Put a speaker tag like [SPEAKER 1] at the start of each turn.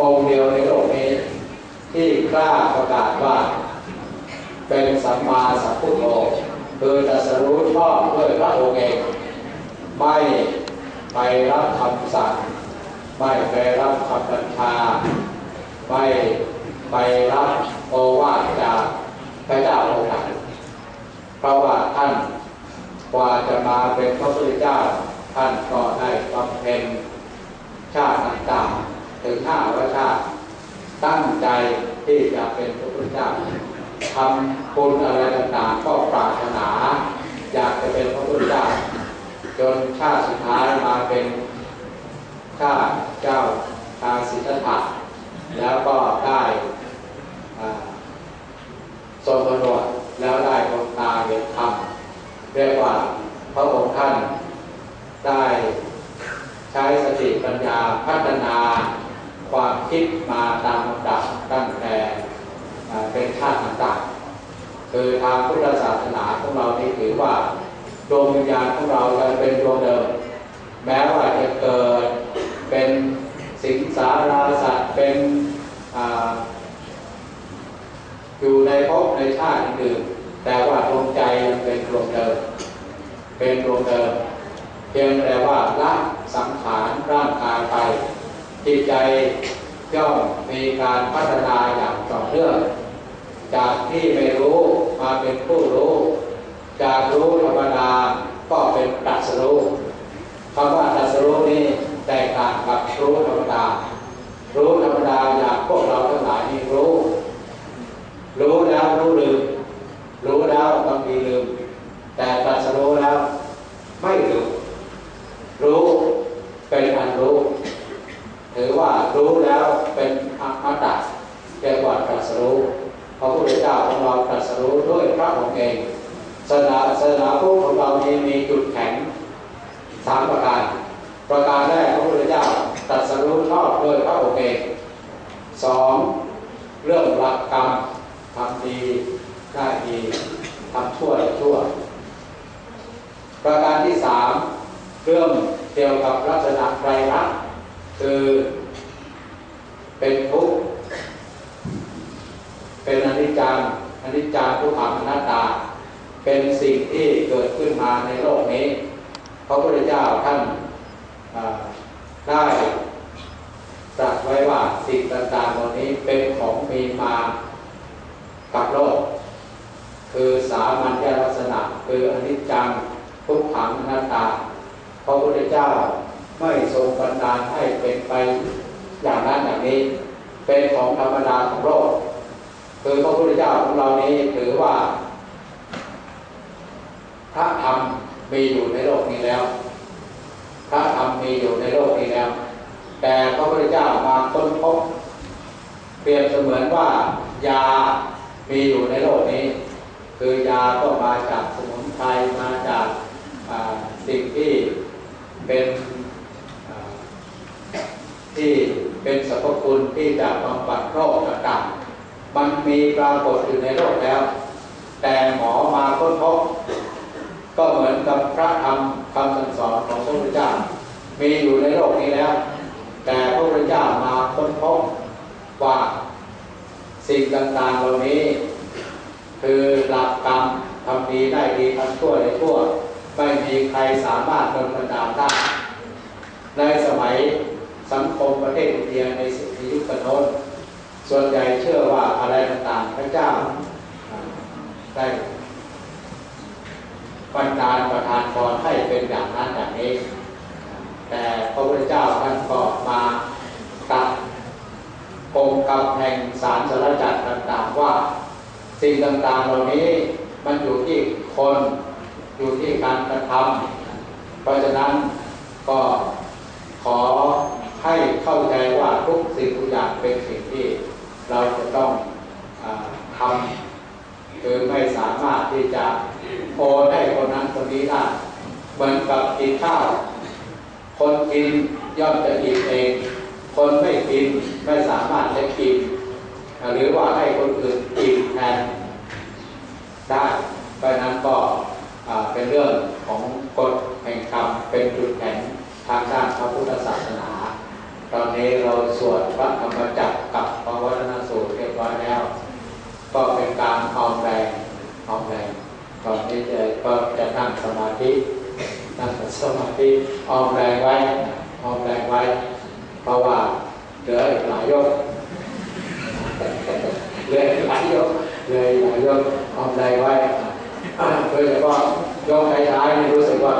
[SPEAKER 1] องค์เดียวในโลกนี้ ที่กล้าประกาศว่า เป็นสัมมาสัมพุทโธคือตรัสรู้ชอบด้วยพระองค์เอง ไม่ไปรับคำสั่ง ไม่ไปรับคำบัญชา ไม่ไปรับโอวาทจากพระเจ้าองค์ไหนเพราะว่าท่านกว่าจะมาเป็นพระพุทธเจ้า ท่านก็ได้บำเพ็ญชาติต่างๆ ถึงห้าร้อยชาติตั้งใจที่จะเป็นพระพุทธเจ้าทำบุญอะไรต่างๆก็ปรารถนา อยากจะเป็นพระพุทธเจ้าจนชาติสุดท้ายมาเป็นชาติเจ้าชาสิทธัตถะแล้วก็ได้ทรงประโนแล้วได้ดวงตาเห็นธรรมเรียกว่าพระองค์ท่านได้ใช้สติปัญญาพัฒนา ความคิดมาตามลำดับตั้งแต่เป็นชาติต่างๆคือทางพุทธศาสนาของเรานี่ถือว่าดวงวิญญาณของเราจะเป็นดวงเดิม แม้ว่าจะเกิดเป็นสิงสาราสัตว์เป็นออยู่ในภพในชาติอื่นแต่ว่าดวงใจยังเป็นดวงเดิม เป็นดวงเดิม เพียงแต่ว่าละสังขารร่างกายไป จิตใจย่อมมีการพัฒนาอย่างต่อเนื่องจากที่ไม่รู้มาเป็นผู้รู้ จากรู้ธรรมดาก็เป็นตรัสรู้คำว่าตรัสรู้นี้แตกต่างกับรู้ธรรมดา รู้ธรรมดาอย่างพวกเราทั้งหลายนี่รู้ รู้แล้วรู้ลืม รู้แล้วบางทีลืม แต่ตรัสรู้แล้วไม่ลืมรู้เป็นอันรู้ ถือว่ารู้แล้วเป็นอมตะเรียกว่าตรัสรู้พระพุทธเจ้าของเราตรัสรู้ด้วยพระองค์เองศาสนาศาสนาพุทธของเรานี้มีจุดแข็งสามประการ ประการแรกพระพุทธเจ้าตรัสรู้ชอบด้วยพระองค์เองสองเรื่องหลักกรรมทำดีได้ดีทำชั่วได้ชั่ว ประการที่สามเรื่องเกี่ยวกับลักษณะไตรลักษณ์ คือเป็นทุกข์เป็นอนิจจังอนิจจังทุกขังอนัตตา เป็นสิ่งที่เกิดขึ้นมาในโลกนี้พระพุทธเจ้าท่านได้ตรัสไว้ว่าสิ่งต่างๆเหล่านี้เป็นของมีมากับโลก คือสามัญญลักษณะ คืออนิจจังทุกขังอนัตตาพระพุทธเจ้า ไม่ทรงบันดาลให้เป็นไปอย่างนั้นอย่างนี้ เป็นของธรรมดาของโลกคือพระพุทธเจ้าของเรานี้ถือว่าพระธรรมมีอยู่ในโลกนี้แล้ว พระธรรมมีอยู่ในโลกนี้แล้ว แต่พระพุทธเจ้ามาค้นพบเปรียบเสมือนว่ายามีอยู่ในโลกนี้ คือยาก็มาจากสมุนไพรมาจากสิ่งที่เป็นอ่าที่เป็น สรรพคุณที่จะบำบัดโรคต่างๆมันมีปรากฏอยู่ในโลกแล้ว แต่หมอมาค้นพบก็เหมือนกับพระธรรมคำสั่งสอนของพระพุทธเจ้า มีอยู่ในโลกนี้แล้ว แต่พระพุทธเจ้ามาค้นพบว่าสิ่งต่างๆเหล่านี้ คือหลักกรรมทำดีได้ดีทำชั่วได้ชั่วไม่มีใครสามารถดลบันดาลได้ในสมัย สังคมประเทศอินเดียในสิทธิยุคโน้นส่วนใหญ่เชื่อว่าอะไรต่างๆพระเจ้าได้บันดาลประทานพรให้เป็นอย่างนั้นอย่างนี้ แต่พระพุทธเจ้าท่านก็มาตัดกงกำแห่งสารสารจักรต่างๆว่า สิ่งต่างๆเหล่านี้มันอยู่ที่คนอยู่ที่การกระทำเพราะฉะนั้นก็ขอ ให้เข้าใจว่าทุกสิ่งทุกอย่างเป็นสิ่งที่เราจะต้องอทำคือไม่สามารถที่จะโอนให้คนนั้นคนนี้ได้เหมือนกับกินข้าว คนกิน
[SPEAKER 2] ย่อมจะอิ่มเอง คนไม่กินไม่สามารถจะกิน หรือว่าให้คนอื่นกินแทนได้เพราะนั้นก็เป็นเรื่องของกฎแห่งกรรมเป็นจุดแข็งทางด้านพระพุทธศาสนา ตอนนี้เราสวดพระธรรมจักรกับพระวัฒนสูตรเรียบร้อยแล้ว ก็เป็นการออมแรงออมแรงก่อนที่จะก็จะนั่งสมาธินั่งสมาธิออมแรงไว้ออมแรงไว้ เพราะว่าเหลืออีกหลายยกเหลืออีกหลายยกเหลืออีกหลายยกออมแรงไว้โดยเฉพาะยกท้ายๆนี่รู้สึกว่า